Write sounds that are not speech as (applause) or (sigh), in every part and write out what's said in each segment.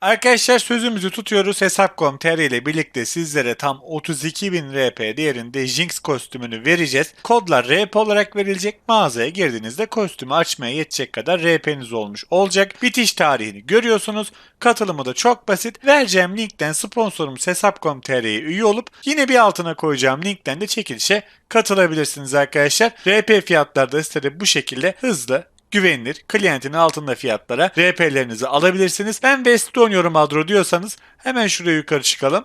Arkadaşlar sözümüzü tutuyoruz. Hesap.com.tr ile birlikte sizlere tam 32.000 RP değerinde Jinx kostümünü vereceğiz. Kodlar RP olarak verilecek. Mağazaya girdiğinizde kostümü açmaya yetecek kadar RP'niz olmuş olacak. Bitiş tarihini görüyorsunuz. Katılımı da çok basit. Vereceğim linkten sponsorumuz Hesap.com.tr'ye üye olup yine bir altına koyacağım linkten de çekilişe katılabilirsiniz arkadaşlar. RP fiyatları da sitede bu şekilde hızlı, güvenilir, klientin altında fiyatlara RP'lerinizi alabilirsiniz. Ben oynuyorum Adro diyorsanız hemen şuraya yukarı çıkalım.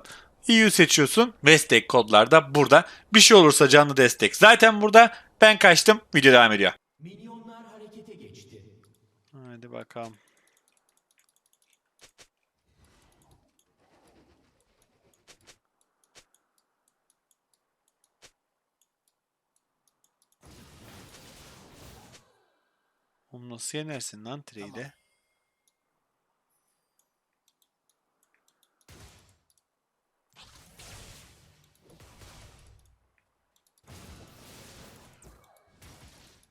EU seçiyorsun. Destek kodlar da burada. Bir şey olursa canlı destek zaten burada. Ben kaçtım. Video devam ediyor. Milyonlar harekete geçti. Hadi bakalım. Oğlum nasıl yenersin lan trade'e?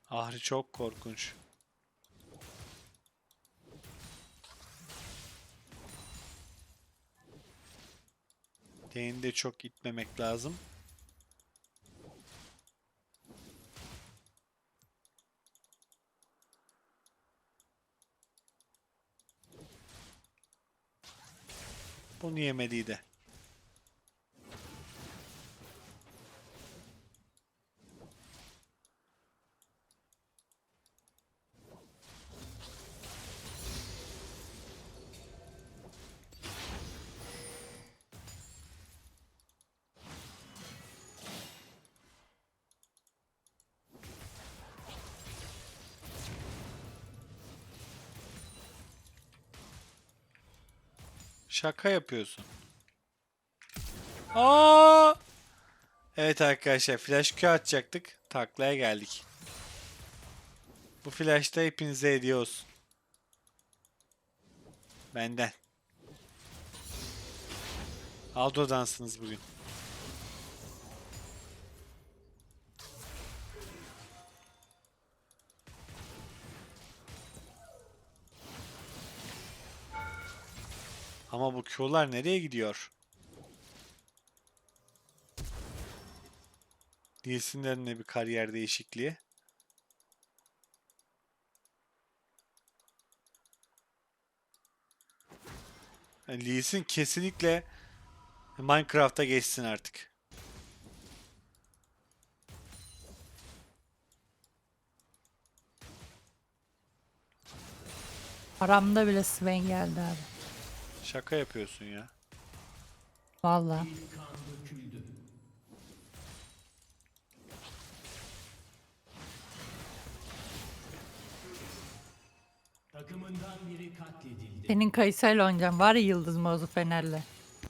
Ahri çok korkunç. Lane'i de çok itmemek lazım. Bunu yemediydi. Şaka yapıyorsun. Aa! Evet arkadaşlar flash Q atacaktık. Taklaya geldik. Bu flash da hepinize hediye olsun. Benden. Aldo'dansınız bugün. Ama bu Q'lar nereye gidiyor? Lee'sin de bir kariyer değişikliği. Yani Lee Sin kesinlikle Minecraft'a geçsin artık. Aramda bile Sven geldi abi. Şaka yapıyorsun ya. Vallahi. Kan döküldü. Takımından biri katledildi. Senin Kayısayla oynayacağım. Var ya Yıldız Mozu Fener'le.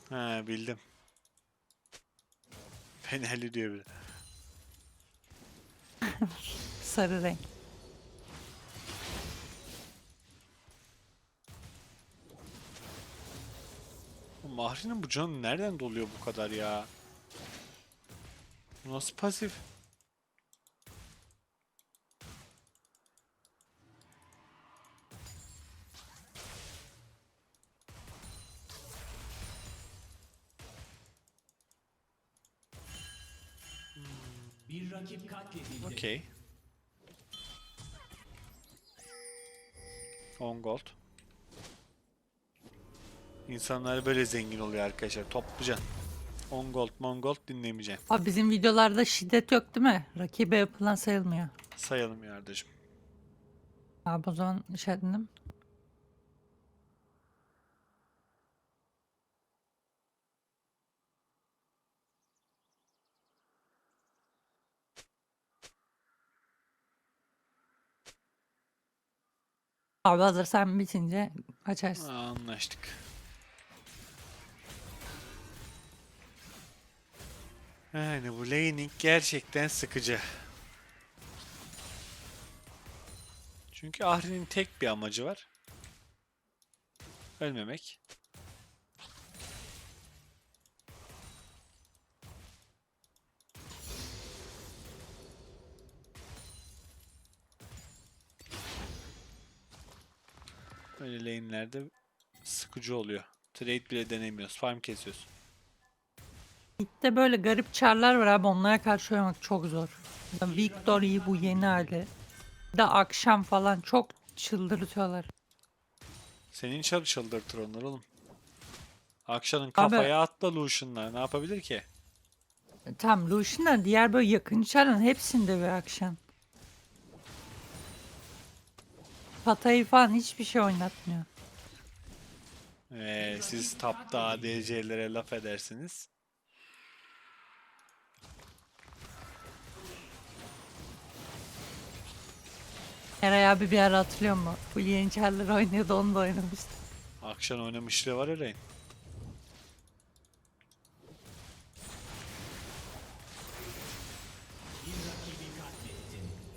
Ha bildim. Fenerli diyor bir de. Sarı renk. Mahri'nin bu canı nereden doluyor bu kadar ya? Bu nasıl pasif? Bir rakip katledildi. Okey. 10 gold. İnsanlar böyle zengin oluyor arkadaşlar. Toplayacaksın. 10 gold, 10 gold dinlemeyeceksin. Abi bizim videolarda şiddet yok değil mi? Rakibe yapılan sayılmıyor. Sayalım yardımcım. Abi o zaman işaretledim. Abi hazır sen bitince açarsın. Anlaştık. Yani bu laning gerçekten sıkıcı. Çünkü Ahri'nin tek bir amacı var. Ölmemek. Böyle lane'lerde sık sıkıcı oluyor. Trade bile denemiyoruz. Farm kesiyoruz. Ligde böyle garip çarlar var abi onlara karşı oynamak çok zor. Ya Victory bu yeni hali. Bir de akşam falan çok çıldırtıyorlar. Senin çarı çıldırtır onlar oğlum. Akşamın kafaya atla Lucian'lar. Ne yapabilir ki? E, Tamam Lucian'la diğer böyle yakın çarın hepsinde bir akşam. Patayı falan hiçbir şey oynatmıyor. Ee, siz tapta ADC'lere laf edersiniz. Eray abi bir ara hatırlıyor mu? Bu yeni çarlar oynuyordu onu da oynamıştı. Akşam oynamışlığı var Eren.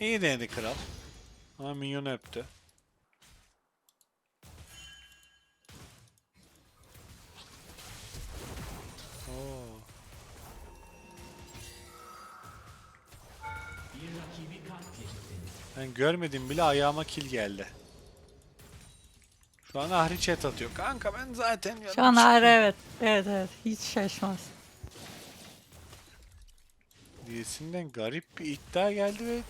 İyi denedi kral. Ama minyon öptü. Ben görmedim bile ayağıma kill geldi. Şu an Ahri chat atıyor. Kanka ben zaten Şu an ağrı evet. Evet evet. Hiç şaşmaz. Diyesinden garip bir iddia geldi ve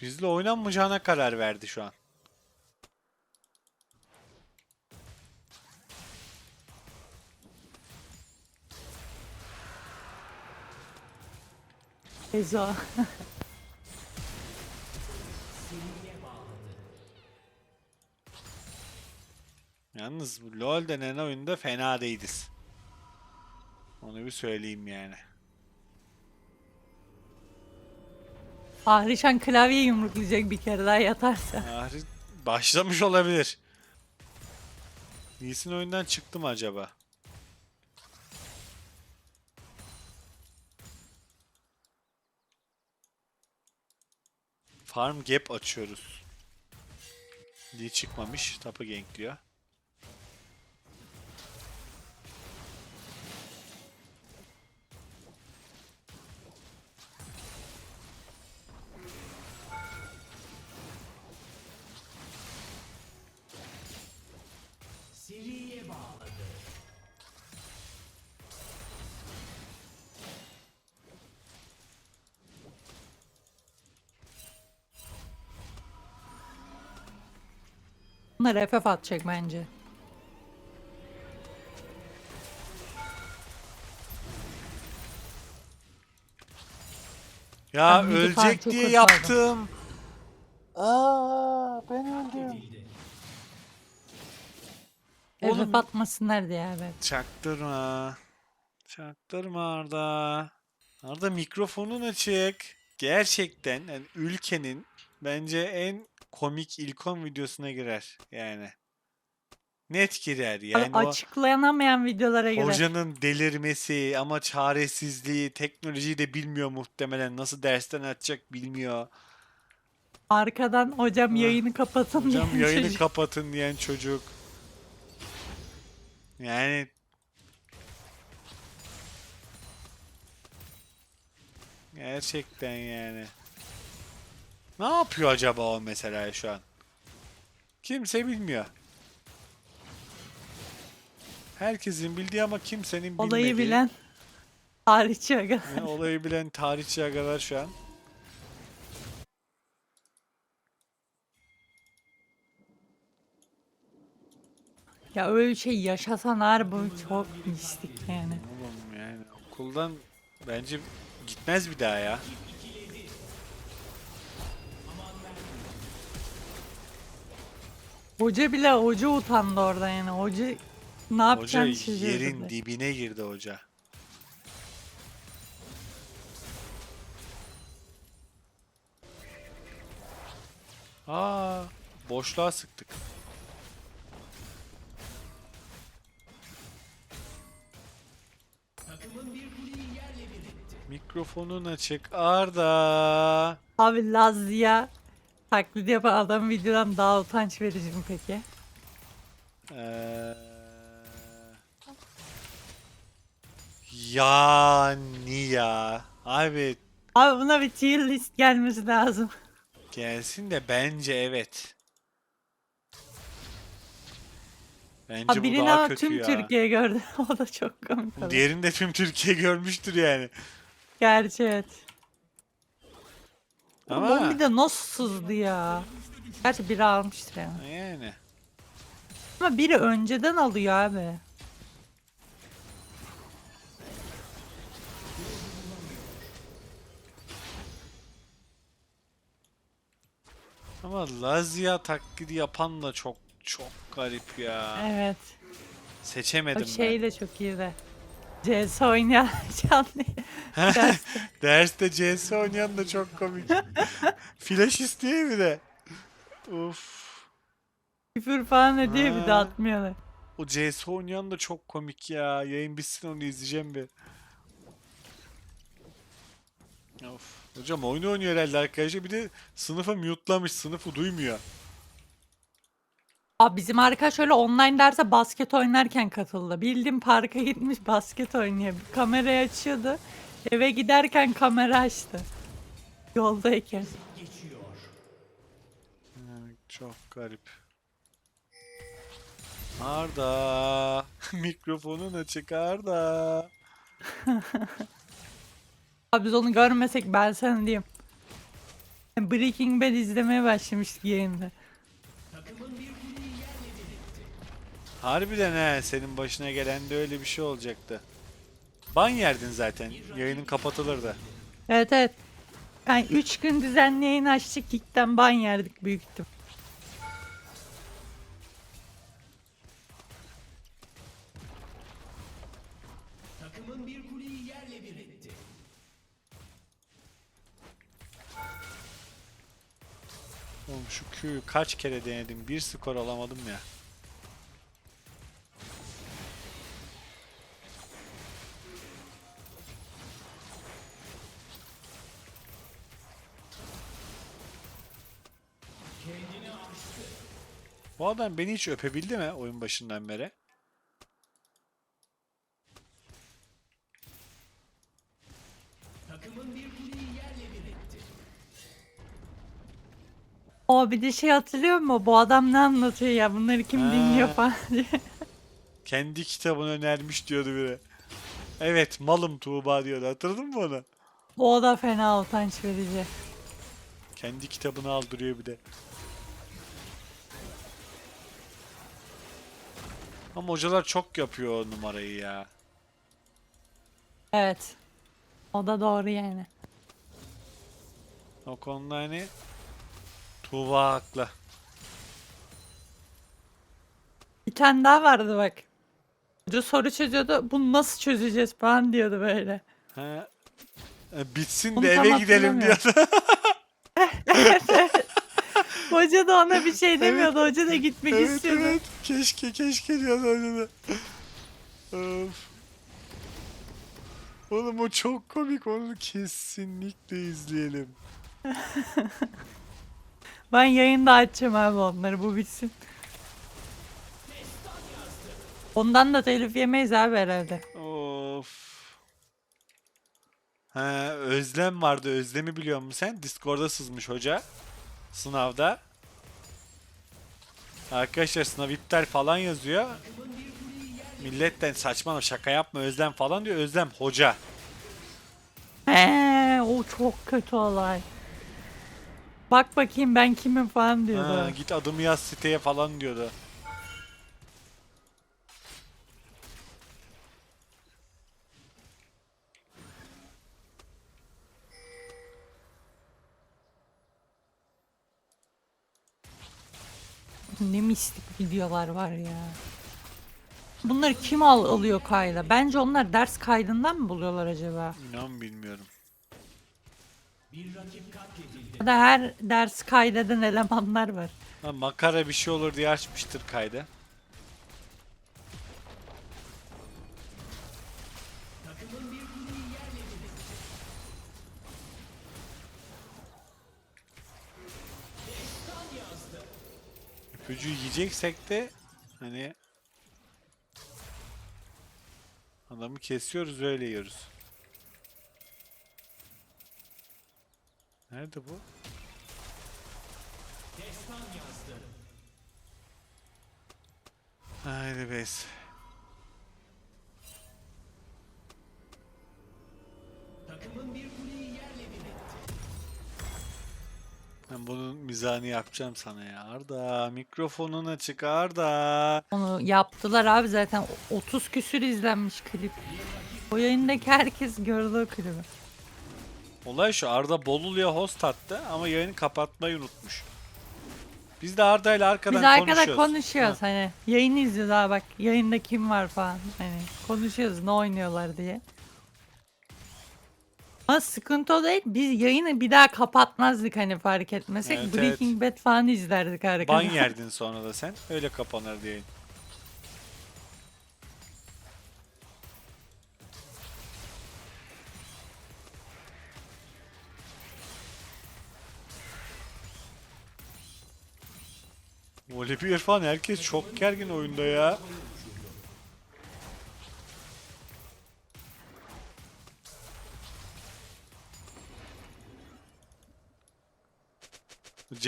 bizle oynanmayacağına karar verdi şu an. Ezo. Yalnız bu LoL denen oyunda fena değiliz. Onu bir söyleyeyim yani. Ahrişan klavye yumruklayacak bir kere daha yatarsa. Ahri başlamış olabilir. Lee Sin oyundan çıktı mı acaba? Farm gap açıyoruz. Lee çıkmamış. Tapı gankliyor. Bunlar FF atacak bence. Ya Ben ölecek çok diye kurtardım. yaptım. Aa ben öldüm. Oğlum- FF atmasınlar diye abi. Çaktırma. Çaktırma Arda. Arda mikrofonun açık. Gerçekten yani ülkenin bence en komik ilkon videosuna girer yani. Net girer yani o Açıklanamayan videolara göre. hocanın delirmesi ama çaresizliği teknolojiyi de bilmiyor muhtemelen nasıl dersten açacak bilmiyor. Arkadan hocam yayını kapatın Hocam diyen yayını çocuk. kapatın diyen çocuk. Yani Gerçekten yani. Ne yapıyor acaba o mesela şu an? Kimse bilmiyor. Herkesin bildiği ama kimsenin bilmediği. Olayı bilen tarihçi aga. Yani olayı bilen tarihçi agalar şu an. Ya öyle bir şey yaşasan harbi çok mistik yani. Oğlum yani okuldan bence gitmez bir daha ya. Hoca bile hoca utandı orada yani. Hoca ne Hoca yapacağını şaşırdı. yerin dibine girdi hoca. Aa, boşluğa sıktık. Takımın bir kuleyi yerle bir etti. Mikrofonun açık Arda. Abi Lazlı'ya Taklit yapan adam videodan daha utanç verici mi peki? Ee... Yani ya. Abi Abi buna bir tier list gelmesi lazım. gelsin de bence evet. Bence Ha, bu birini daha kötü tüm ya. Türkiye gördü. (laughs) o da çok komik. oldu. Diğerini de tüm Türkiye görmüştür yani. Gerçi evet. Ama bir de nasıl sızdı ya. Gerçi biri almıştır yani. yani. Ama biri önceden alıyor abi. Ama Lazia taklidi yapan da çok çok garip ya. Evet. Seçemedim O şey ben. de çok iyi de. CS oynayan (laughs) canlı. Ders- Derste CS oynayan da çok komik. Flash istiyor bir de. Uf. Küfür falan ediyor bir de Ha. atmıyorlar. O CS oynayan da çok komik ya. Yayın bitsin onu izleyeceğim bir. Of. Hocam oyun oynuyor herhalde arkadaşlar. Bir de sınıfı mute'lamış. Sınıfı duymuyor. Abi bizim arkadaş öyle online derse basket oynarken katıldı. Bildiğim parka (laughs) gitmiş basket oynuyor. Kamerayı açıyordu. Eve giderken kamera açtı. Yoldayken. Geçiyor. Ha, Çok garip. Arda. (laughs) Mikrofonun açık Arda. (laughs) Abi biz onu görmesek ben sana diyeyim. Breaking Bad izlemeye başlamıştık yayında. Harbiden he senin başına gelen de öyle bir şey olacaktı. Ban yerdin zaten. Yayının kapatılırdı. Evet evet. Yani 3 gün düzenli yayın açtık. Kick'ten ban yerdik büyük ihtim. Takımın bir kuleyi yerle bir etti. Oğlum şu Q'yu kaç kere denedim. Bir skor alamadım ya. Bu adam beni hiç öpebildi mi oyun başından beri? Takımın bir kuleyi yerle bir etti. O bir de şey hatırlıyor musun? Bu adam ne anlatıyor ya? Bunları kim Ha. dinliyor falan diye. (laughs) Kendi kitabını önermiş diyordu biri. Evet malım Tuğba diyordu. Hatırladın mı onu? O da fena utanç verici. Kendi kitabını aldırıyor bir de. Ama hocalar çok yapıyor o numarayı ya. Evet. O da doğru yani. O konuda hani Tuğba haklı. Bir tane daha vardı bak. Hoca soru çözüyordu. Bunu nasıl çözeceğiz falan diyordu böyle. Ha, e, bitsin Onu de tam eve gidelim hatırlamıyorum. diyordu. (laughs) (laughs) Hoca da ona bir şey demiyordu. Hoca da gitmek evet istiyordu. evet. Keşke keşke diyordu hoca da. Of. Oğlum o çok komik. Onu kesinlikle izleyelim. (laughs) Ben yayında açacağım abi onları. Bu bitsin. Ondan da telif yemeyiz abi herhalde. Of. Ha, Özlem vardı. Özlem'i biliyor musun sen? Discord'da sızmış hoca. Sınavda. Arkadaşlar sınav iptal falan yazıyor. Milletten saçma şaka yapma Özlem falan diyor. Özlem hoca. He, o çok kötü olay. Bak bakayım ben kimim falan diyordu. Ha, git adımı yaz siteye falan diyordu. Ne mistik videolar var ya. Bunları kim al alıyor kayda? Bence onlar ders kaydından mı buluyorlar acaba? İnan bilmiyorum. Bir rakip katledildi. Ya da her ders kaydeden elemanlar var. Ha, makara bir şey olur diye açmıştır kaydı. İpucu yiyeceksek de hani adamı kesiyoruz öyle yiyoruz. Nerede bu? Early base. Ben bunun mizahını yapacağım sana ya. Arda mikrofonun açık Arda. Onu yaptılar abi zaten 30 küsür izlenmiş klip. O yayındaki herkes gördü o klibi. Olay şu Arda Bolulu'ya host attı ama yayını kapatmayı unutmuş. Biz de Arda ile arkadan Biz arkada konuşuyoruz. konuşuyoruz hani. Yayını izliyoruz abi bak yayında kim var falan. Hani konuşuyoruz ne oynuyorlar diye. Ama sıkıntı o değil. Biz yayını bir daha kapatmazdık hani fark etmesek. Evet, Breaking Bad falan izlerdik Ha. arkada. Ban (laughs) yerdin sonra da sen. Öyle kapanır diye. Voli bir İrfan herkes çok gergin oyunda ya.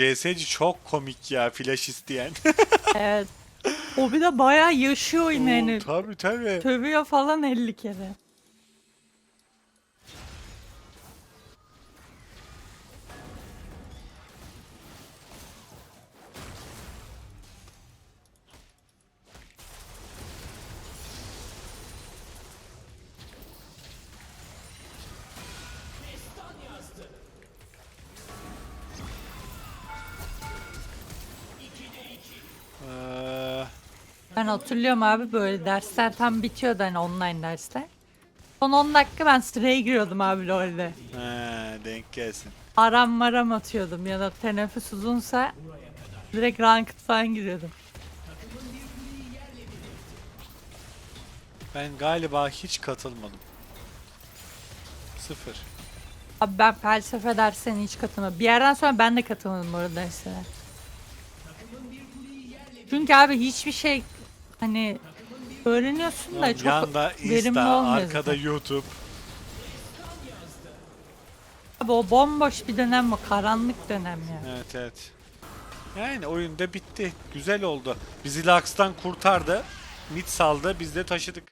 CS'ci çok komik ya flash isteyen. (laughs) Evet. O bir de bayağı yaşıyor hani. tabii tabii. Tövüyor falan 50 kere. Ben hatırlıyorum abi böyle dersler tam bitiyordu hani online dersler. Son 10 dakika ben sıraya giriyordum abi LoL'de. he, denk gelsin. Aram maram atıyordum ya da teneffüs uzunsa direkt ranked falan giriyordum. Ben galiba hiç katılmadım. Sıfır. Abi ben felsefe derslerine hiç katılmadım. Bir yerden sonra ben de katılmadım bu arada derslere. Çünkü abi hiçbir şey hani öğreniyorsun da çok Yanda verimli Insta, olmuyor arkada zaten. YouTube. Abi o bomboş bir dönem o karanlık dönem ya. Evet evet. Yani oyunda bitti. Güzel oldu. Bizi Lux'tan kurtardı. Mid saldı. Biz de taşıdık.